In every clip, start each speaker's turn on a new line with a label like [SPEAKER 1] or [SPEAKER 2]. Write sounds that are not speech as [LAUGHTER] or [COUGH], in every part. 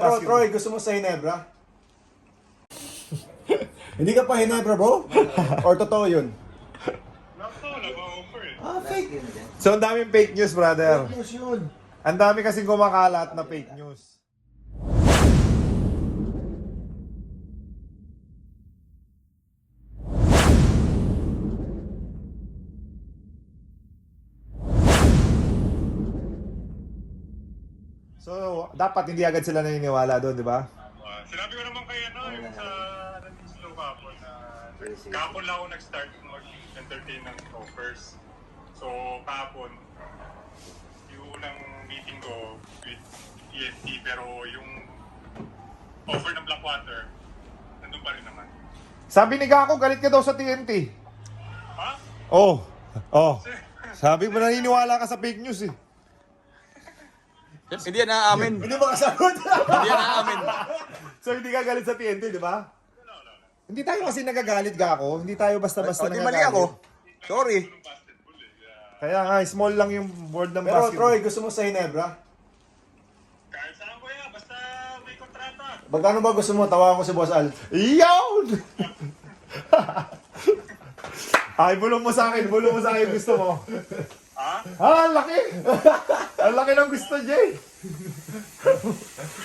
[SPEAKER 1] Pero Troy, gusto mo sa Hinebra? [LAUGHS] Hindi ka pa Hinebra, bro? [LAUGHS] Or totoo yun?
[SPEAKER 2] Nako, nag-offer eh.
[SPEAKER 1] Ah, fake.
[SPEAKER 3] So, ang daming fake news, brother.
[SPEAKER 1] Fake news yun.
[SPEAKER 3] Ang dami kasing kumakalat na fake news. So, dapat hindi agad sila naniniwala doon, di ba?
[SPEAKER 2] Ah, sinabi ko naman kay ano, yung sa ano, slow kapon na kapon lang ako nag-start mag-entertain ng offers. So, kapon, yung unang meeting ko with EFT, pero yung offer ng Blackwater, nandun pa rin naman.
[SPEAKER 3] Sabi ni Gako, galit ka daw sa TNT.
[SPEAKER 2] Ha?
[SPEAKER 3] Oh, oh. Sabi mo naniniwala ka sa fake news eh.
[SPEAKER 4] Hindi yan naaamin.
[SPEAKER 1] Hindi ba kasagot?
[SPEAKER 4] Hindi yan naaamin. [LAUGHS]
[SPEAKER 3] So hindi ka galit sa TNT, di ba? Hindi tayo kasi nagagalit, Gako. Hindi tayo basta-basta
[SPEAKER 4] O, di
[SPEAKER 3] nagagalit.
[SPEAKER 4] mali ako. Sorry.
[SPEAKER 2] Eh. Kaya,
[SPEAKER 3] nga, small lang yung board ng
[SPEAKER 1] Pero
[SPEAKER 3] basketball.
[SPEAKER 1] Troy, gusto mo sa Hinebra?
[SPEAKER 2] kahit saan ko yan, basta may kontrata.
[SPEAKER 1] Magkano ba gusto mo? Tawagan ko si Boss Al.
[SPEAKER 3] Iyon! [LAUGHS] Ay, bulong mo sa akin, bulong mo sa akin gusto mo. [LAUGHS]
[SPEAKER 2] Ha?
[SPEAKER 3] Ah, ang laki! ang laki ng gusto, Jay!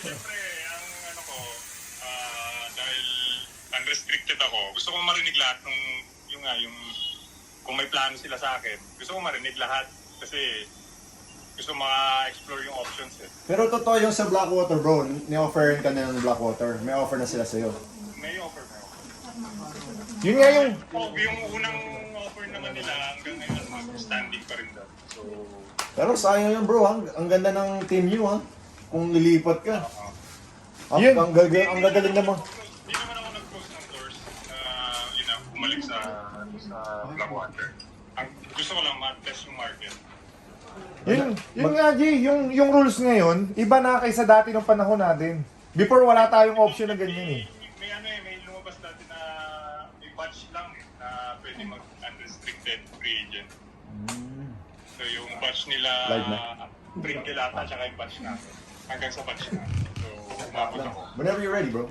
[SPEAKER 2] Siyempre, ang ano ko, ah, dahil unrestricted ako, gusto ko marinig lahat ng, yung nga, yung, kung may plano sila sa akin, gusto ko marinig lahat. Kasi, gusto ma-explore yung options eh.
[SPEAKER 1] Pero totoo yung sa Blackwater, bro. Ni-offerin ka na ng Blackwater. May offer na sila sa'yo.
[SPEAKER 2] May offer, may offer.
[SPEAKER 3] Yun nga yung...
[SPEAKER 2] Oh, yung unang offer naman nila, hanggang ngayon, mag-standing pa rin daw.
[SPEAKER 1] Pero sayang yun, bro. Ang, ang ganda ng team nyo, ha? Kung lilipat ka. Ang,
[SPEAKER 3] Yun.
[SPEAKER 1] ang, gaga- ang gagaling naman.
[SPEAKER 2] hindi naman ako nag-close ng doors na, yun na, bumalik sa, sa Blackwater. Ang gusto ko lang ma-test yung market.
[SPEAKER 3] Yun, yun nga, Jay. Yung, yung rules ngayon, iba na kaysa dati ng panahon natin. Before, wala tayong option na ganyan eh.
[SPEAKER 2] May, may ano eh, may lumabas dati na may batch lang eh, na pwede mag-unrestricted free agent. So yung batch nila,
[SPEAKER 1] Live na.
[SPEAKER 2] Pringle ata, tsaka yung batch natin. Hanggang sa batch na. So, umabot ako.
[SPEAKER 1] Whenever you're ready, bro.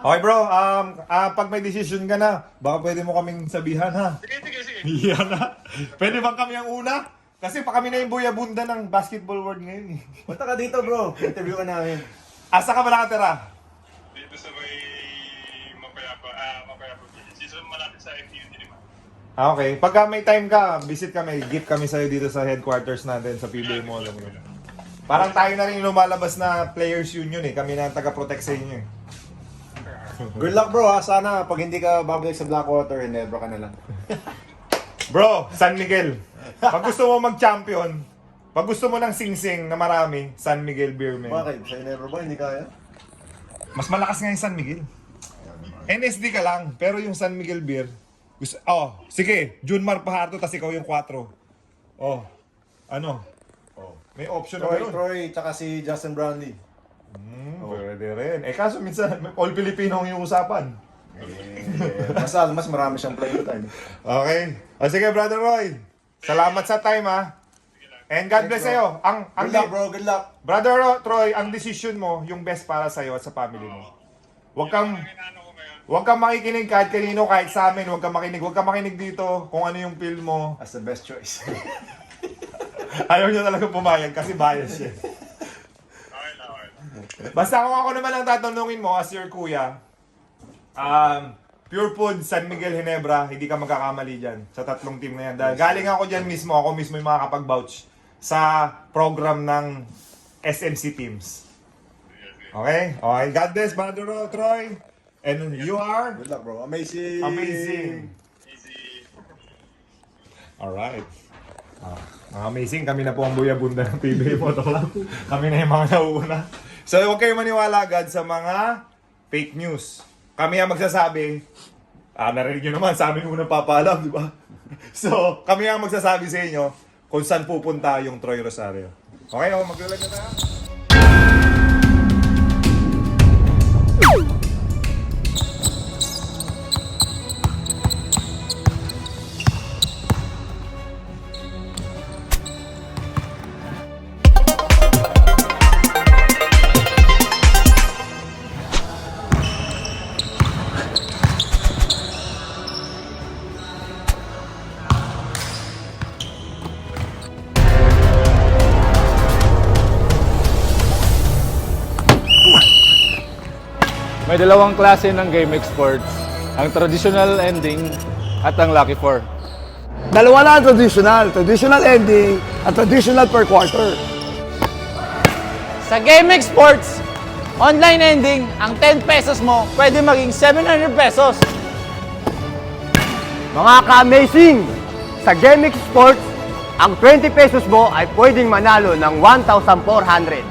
[SPEAKER 3] Okay bro, um, ah, pag may decision ka na, baka pwede mo kaming sabihan ha.
[SPEAKER 2] Sige, sige, sige.
[SPEAKER 3] Yan na. Pwede bang kami ang una? Kasi pa kami na yung buyabunda ng basketball world ngayon eh.
[SPEAKER 1] Punta ka dito, bro. Interview ka namin.
[SPEAKER 3] Asa ka ba nakatira?
[SPEAKER 2] Dito sa may mapayapa, ah, mapayapa sa malapit sa FTU din naman.
[SPEAKER 3] Ah, okay. Pagka may time ka, visit kami, gift kami sa'yo dito sa headquarters natin sa PBA Mall. Yun. Parang tayo na rin yung lumalabas na players union eh. Kami na ang taga-protect sa inyo eh.
[SPEAKER 1] Good luck, bro, ha? Sana pag hindi ka babalik sa Blackwater, Hinebra ka na lang. [LAUGHS]
[SPEAKER 3] Bro, San Miguel. Pag gusto mo mag-champion, pag gusto mo ng sing-sing na marami, San Miguel Beer Man.
[SPEAKER 1] Bakit? Sa Hinebra ba? Hindi kaya?
[SPEAKER 3] Mas malakas nga yung San Miguel. NSD ka lang, pero yung San Miguel Beer, oh, sige, Junmar Pahardo, tas ikaw yung 4. Oh, ano?
[SPEAKER 1] Oh.
[SPEAKER 3] May option na
[SPEAKER 1] Troy,
[SPEAKER 3] gano'n.
[SPEAKER 1] Troy, tsaka si Justin Brownlee.
[SPEAKER 3] Hmm, pwede rin. Eh, kaso minsan, all Filipino ang yung usapan.
[SPEAKER 1] Eh, mas, mas marami siyang playing time.
[SPEAKER 3] Okay. O sige, Brother Roy. Salamat sa time, ha. And God bless sa'yo. Ang, ang
[SPEAKER 1] Good luck, bro. Good luck.
[SPEAKER 3] Brother Ro- Troy, ang decision mo, yung best para sa'yo at sa family mo. Huwag kang, huwag kang makikinig kahit kanino, kahit sa amin. Huwag kang makinig. Huwag kang makinig dito kung ano yung feel mo.
[SPEAKER 1] That's the best choice. [LAUGHS]
[SPEAKER 3] Ayaw niya talaga pumayag kasi bias siya.
[SPEAKER 2] okay lang, okay lang.
[SPEAKER 3] Basta kung ako naman lang tatanungin mo as your kuya, um, Pure Food, San Miguel, Ginebra, hindi ka magkakamali dyan sa tatlong team na yan. Dahil galing ako dyan mismo, ako mismo yung makakapag-vouch sa program ng SMC teams. Okay? Okay. God bless, Brother Ro- Troy. And you are
[SPEAKER 1] Good luck, bro. Amazing.
[SPEAKER 3] amazing.
[SPEAKER 2] Easy.
[SPEAKER 3] Alright. Ah, amazing. Kami na po ang buyabunda ng PBA Moto Club. Kami na yung mga nauuna. So, huwag kayong maniwala agad sa mga fake news. Kami ang magsasabi, ah, narinig nyo naman, sa amin unang papaalam, di ba? [LAUGHS] So, kami ang magsasabi sa inyo kung saan pupunta yung Troy Rosario. Okay, oh, maglalag na tayo.
[SPEAKER 5] May dalawang klase ng game exports. Ang traditional ending at ang lucky four.
[SPEAKER 6] Dalawa na ang traditional. Traditional ending at traditional per quarter.
[SPEAKER 7] Sa GameX Sports, online ending, ang 10 pesos mo pwede maging 700 pesos.
[SPEAKER 8] Mga ka-amazing! Sa GameX Sports, ang 20 pesos mo ay pwedeng manalo ng 1,400.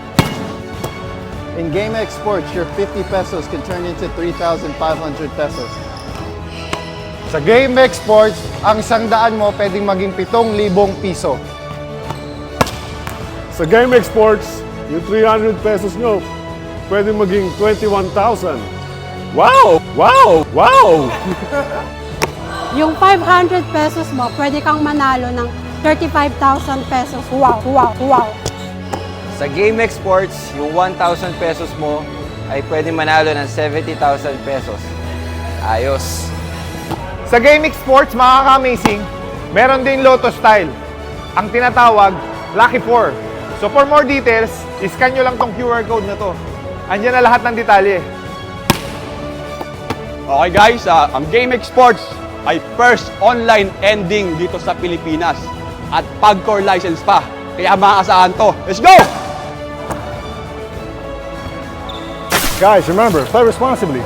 [SPEAKER 9] In GameX Sports, your 50 pesos can turn into 3,500 pesos. Sa GameX Sports, ang isang daan mo pwedeng maging 7,000 piso.
[SPEAKER 5] Sa Game Exports, yung 300 pesos nyo, pwede maging 21,000. Wow! Wow! Wow! [LAUGHS]
[SPEAKER 10] Yung 500 pesos mo, pwede kang manalo ng 35,000 pesos. Wow, wow, wow.
[SPEAKER 7] Sa GameX Sports, yung 1,000 pesos mo ay pwede manalo ng 70,000 pesos. Ayos.
[SPEAKER 3] Sa GameX Sports, mga ka-amazing, meron din Lotto style. Ang tinatawag, Lucky 4. So for more details, iscan nyo lang tong QR code na to. Andyan na lahat ng detalye.
[SPEAKER 5] Okay guys, ah, ang GameX Sports ay first online ending dito sa Pilipinas. At pag-core license pa. Kaya maasahan to. Let's go!
[SPEAKER 6] Guys, remember, play responsibly.